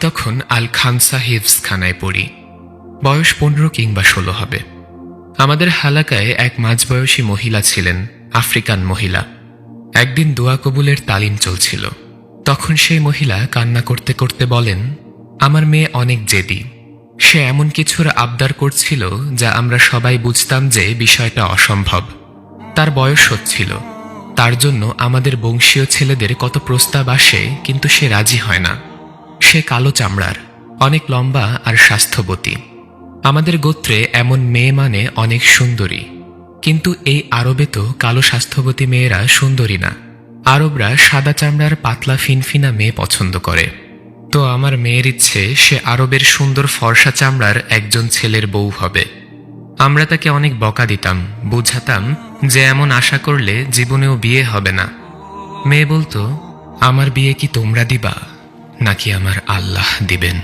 তখন আল খানসা হিভস খানায় পড়ি। বয়স পনেরো কিংবা ষোলো হবে। আমাদের হালাকায় এক মাঝবয়সী মহিলা ছিলেন, আফ্রিকান মহিলা। একদিন দোয়া কবুলের তালিম চলছিল। তখন সেই মহিলা কান্না করতে করতে বলেন, আমার মেয়ে অনেক জেদি। সে এমন কিছুর আবদার করছিল যা আমরা সবাই বুঝতাম যে বিষয়টা অসম্ভব। তার বয়স হচ্ছিল। তার জন্য আমাদের বংশীয় ছেলেদের কত প্রস্তাব আসে কিন্তু সে রাজি হয় না। সে কালো চামড়ার, অনেক লম্বা আর স্বাস্থ্যবতী। আমাদের গোত্রে এমন মেয়ে মানে অনেক সুন্দরী। কিন্তু এই আরবে তো কালো স্বাস্থ্যবতী মেয়েরা সুন্দরী না। আরবরা সাদা চামড়ার পাতলা ফিনফিনা মেয়ে পছন্দ করে। তো আমার মেয়ের ইচ্ছে, সে আরবের সুন্দর ফর্সা চামড়ার একজন ছেলের বউ হবে। আমরা তাকে অনেক বকা দিতাম, বুঝাতাম যে এমন আশা করলে জীবনেও বিয়ে হবে না। মেয়ে বলতো, আমার বিয়ে কি তোমরা দিবা? নাকি আমার আল্লাহ দিবেন?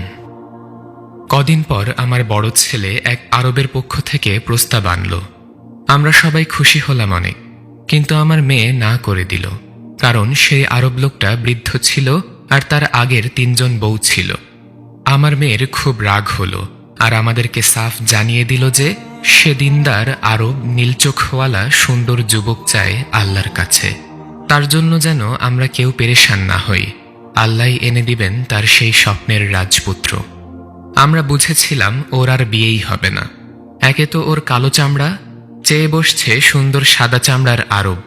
কদিন পর আমার বড় ছেলে এক আরবের পক্ষ থেকে প্রস্তাব আনল। আমরা সবাই খুশি হলাম অনেক, কিন্তু আমার মেয়ে না করে দিল, কারণ সেই আরব লোকটা বৃদ্ধ ছিল আর তার আগের তিনজন বউ ছিল। আমার মেয়ের খুব রাগ হলো আর আমাদেরকে সাফ জানিয়ে দিল যে সে দিনদার আরব নীলচোখওয়ালা সুন্দর যুবক চায় আল্লাহর কাছে। তার জন্য যেন আমরা কেউ পেরেশান না হই। আল্লাহ এনে দিবেন তার সেই স্বপ্নের রাজপুত্র। আমরা বুঝেছিলাম ওর আর বিয়েই হবে না। একে তো ওর কালো চামড়া, চেয়ে বসছে সুন্দর সাদা চামড়ার আরব।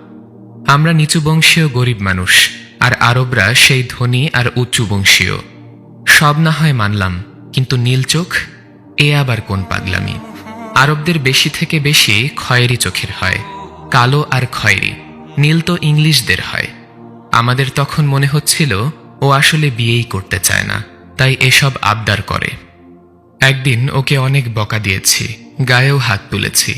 আমরা নিচু বংশীয় গরিব মানুষ, আর আরবরা সেই ধনী আর উঁচু বংশীয়। সব না হয় মানলাম, কিন্তু নীল চোখ, এ আবার কোন পাগলামি? আরবদের বেশি থেকে বেশি খয়েরি চোখের হয়, কালো আর খয়েরি, নীল তো ইংলিশদের হয়। আমাদের তখন মনে হচ্ছিল ও আসলে বিয়েই করতে চায় না, তাই এসব আবদার করে। একদিন ওকে অনেক বকা দিয়েছি, গায়েও হাত তুলেছি।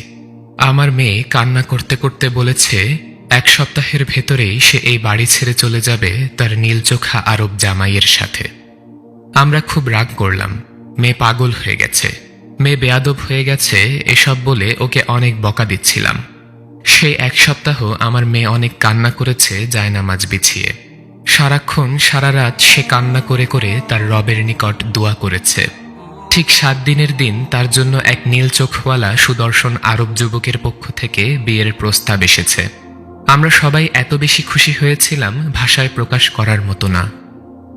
আমার মেয়ে কান্না করতে করতে বলেছে, এক সপ্তাহের ভেতরেই সে এই বাড়ি ছেড়ে চলে যাবে তার নীলচোখা আরব জামাইয়ের সাথে। আমরা খুব রাগ করলাম, মেয়ে পাগল হয়ে গেছে। মেয়ে বেয়াদব হয়ে গেছে, এসব বলে ওকে অনেক বকা দিচ্ছিলাম। সেই এক সপ্তাহ আমার মেয়ে অনেক কান্না করেছে, জায়নামাজ বিছিয়ে। সারাক্ষণ সারা রাত সে কান্না করে করে তার রবের নিকট দোয়া করেছে। ঠিক সাত দিনের দিন তার জন্য এক নীল চোখওয়ালা সুদর্শন আরব যুবকের পক্ষ থেকে বিয়ের প্রস্তাব এসেছে। আমরা সবাই এত বেশি খুশি হয়েছিলাম ভাষায় প্রকাশ করার মতো না।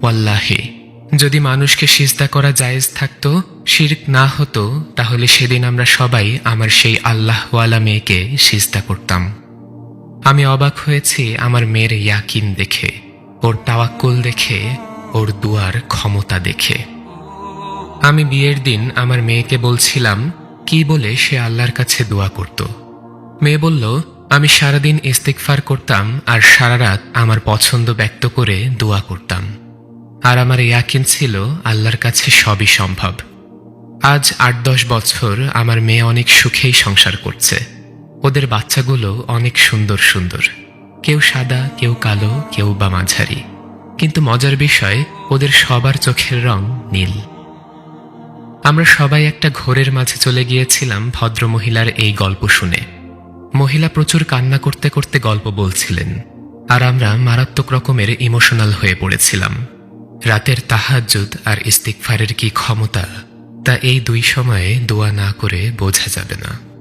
ওয়াল্লাহে, যদি মানুষকে সিজদা করা জায়েজ থাকত, শির্ক না হতো, তাহলে সেদিন আমরা সবাই আমার সেই আল্লাহওয়ালা মেয়েকে সিজদা করতাম। আমি অবাক হয়েছি আমার মেয়ের ইয়াকিন দেখে। ওর তাওয়াক্কুল দেখে, ওর দুয়ার ক্ষমতা দেখে। আমি বিয়ের দিন আমার মেয়েকে বলছিলাম, কি বলে সে আল্লাহর কাছে দোয়া করত? মেয়ে বলল, আমি সারাদিন ইস্তেকফার করতাম আর সারা রাত আমার পছন্দ ব্যক্ত করে দোয়া করতাম। আর আমার ইয়াকিন ছিল, আল্লাহর কাছে সবই সম্ভব। আজ আট দশ বছর আমার মেয়ে অনেক সুখেই সংসার করছে। ওদের বাচ্চাগুলো অনেক সুন্দর সুন্দর। কেউ সাদা, কেউ কালো, কেউ বা মাঝারি। কিন্তু মজার বিষয়, ওদের সবার চোখের রং নীল। আমরা সবাই একটা ঘোরের মাঝে চলে গিয়েছিলাম ভদ্রমহিলার এই গল্প শুনে। মহিলা প্রচুর কান্না করতে করতে গল্প বলছিলেন। আর আমরা মারাত্মক রকমের ইমোশনাল হয়ে পড়েছিলাম। রাতের তাহাজ্জুদ আর ইস্তিকফারের কি ক্ষমতা, তা এই দুই সময়ে দোয়া না করে বোঝা যাবে না।